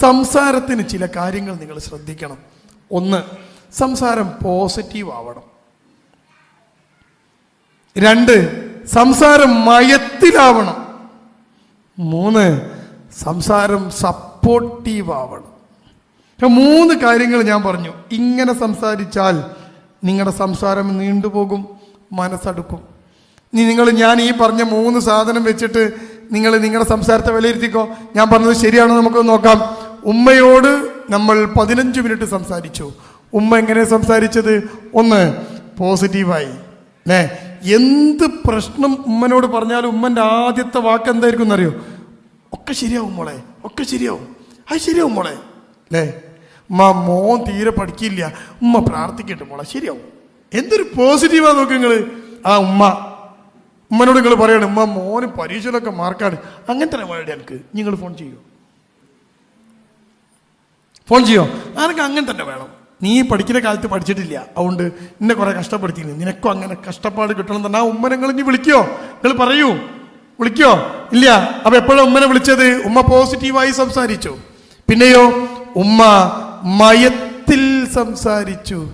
സംസാരത്തിന് ചില കാര്യങ്ങൾ നിങ്ങൾ ശ്രദ്ധിക്കണം. ഒന്ന് സംസാരം പോസിറ്റീവ് ആവണം. രണ്ട് സംസാരം മയത്തിലാവണം. മൂന്ന് സംസാരം സപ്പോർട്ടീവ് ആവണം. മൂന്ന് കാര്യങ്ങൾ ഞാൻ പറഞ്ഞു. ഇങ്ങനെ സംസാരിച്ചാൽ നിങ്ങളുടെ സംസാരം നീണ്ടുപോകും മനസ്സടുക്കും. ഇനി നിങ്ങൾ ഞാൻ ഈ പറഞ്ഞ മൂന്ന് സാധനം വെച്ചിട്ട് നിങ്ങൾ നിങ്ങളുടെ സംസാരത്തെ വിലയിരുത്തിക്കോ. ഞാൻ പറഞ്ഞത് ശരിയാണോ നമുക്ക് നോക്കാം. ഉമ്മയോട് നമ്മൾ പതിനഞ്ച് മിനിറ്റ് സംസാരിച്ചു. ഉമ്മ എങ്ങനെ സംസാരിച്ചത്? ഒന്ന് പോസിറ്റീവായി. അല്ലേ എന്ത് പ്രശ്നം ഉമ്മനോട് പറഞ്ഞാലും ഉമ്മന്റെ ആദ്യത്തെ വാക്ക് എന്തായിരിക്കും എന്നറിയോ? ഒക്കെ ശരിയാവും മോളെ ഒക്കെ ശരിയാവും. അത് ശരിയാവും മോളെ. അല്ലേ ഉമ്മ മോൻ തീരെ പഠിക്കില്ല. ഉമ്മ പ്രാർത്ഥിക്കട്ടെ മോളെ ശരിയാവും. എന്തൊരു പോസിറ്റീവാ നോക്ക് നിങ്ങൾ ആ ഉമ്മ. ഉമ്മനോട് നിങ്ങൾ പറയണം ഉമ്മ മോന് പരീക്ഷയിലൊക്കെ മാർക്കാണ് തന്നെ വേണ്ടി എനിക്ക് നിങ്ങൾ ഫോൺ ചെയ്യൂ. ഫോൺ ചെയ്യോ? ആർക്ക് അങ്ങനെ തന്നെ വേണം. നീ പഠിക്കുന്ന കാലത്ത് പഠിച്ചിട്ടില്ല. അതുകൊണ്ട് എന്നെ കുറെ കഷ്ടപ്പെടുത്തിയില്ല നിനക്കും അങ്ങനെ കഷ്ടപ്പാട് കിട്ടണം തന്നെ ആ ഉമ്മനങ്ങൾ ഇനി വിളിക്കോ? നിങ്ങൾ പറയൂ. വിളിക്കോ? ഇല്ല. അപ്പൊ എപ്പോഴും ഉമ്മനെ വിളിച്ചത്? ഉമ്മ പോസിറ്റീവായി സംസാരിച്ചു. പിന്നെയോ ഉമ്മ മയത്തിൽ സംസാരിച്ചു.